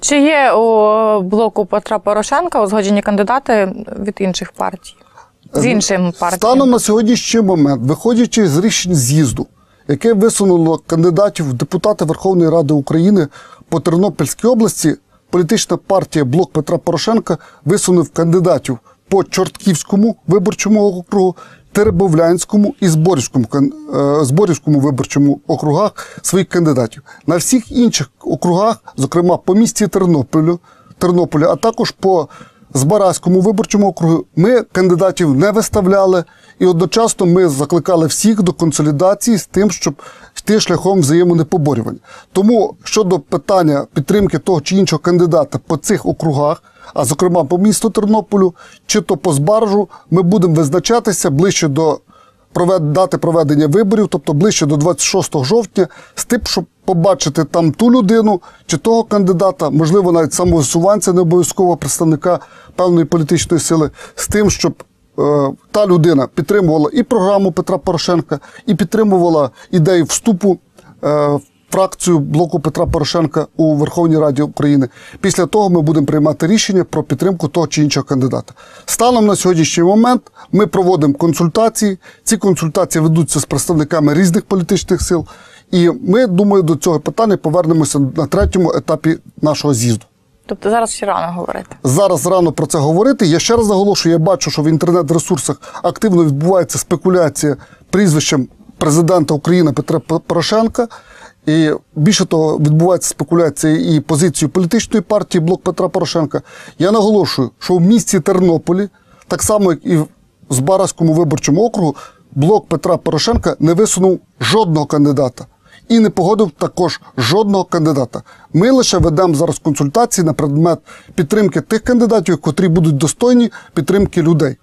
Чи є у блоку Петра Порошенка узгоджені кандидати від інших партій? З іншим партіям? Станом на сьогоднішній момент, виходячи з рішень з'їзду, яке висунуло кандидатів в депутати Верховної Ради України по Тернопільській області, політична партія Блок Петра Порошенка висунув кандидатів по Чортківському виборчому округу, Теребовлянському і Зборівському, е, Зборівському виборчому округах своїх кандидатів. На всіх інших округах, зокрема по місті Тернополю, Тернополя, а також по Збаразькому виборчому округу ми кандидатів не виставляли, і одночасно ми закликали всіх до консолідації з тим, щоб йти шляхом взаємонепоборювання. Тому щодо питання підтримки того чи іншого кандидата по цих округах, а зокрема по місту Тернополю, чи то по Збаржу, ми будемо визначатися ближче до дати проведення виборів, тобто ближче до 26 жовтня, з тим, щоб побачити там ту людину чи того кандидата, можливо, навіть самовисуванця, не обов'язково представника певної політичної сили, з тим, щоб е, та людина підтримувала і програму Петра Порошенка, і підтримувала ідею вступу. Е, Фракцію блоку Петра Порошенка у Верховній Раді України. Після того ми будемо приймати рішення про підтримку того чи іншого кандидата. Станом на сьогоднішній момент ми проводимо консультації. Ці консультації ведуться з представниками різних політичних сил. І ми, думаю, до цього питання повернемося на третьому етапі нашого з'їзду. Тобто зараз ще рано говорити. Зараз рано про це говорити. Я ще раз наголошую, я бачу, що в інтернет-ресурсах активно відбувається спекуляція прізвищем президента України Петра Порошенка. І більше того, відбувається спекуляція і позицією політичної партії Блок Петра Порошенка. Я наголошую, що в місті Тернополі, так само як і в Збаразькому виборчому округу, блок Петра Порошенка не висунув жодного кандидата і не погодив також жодного кандидата. Ми лише ведемо зараз консультації на предмет підтримки тих кандидатів, котрі будуть достойні підтримки людей.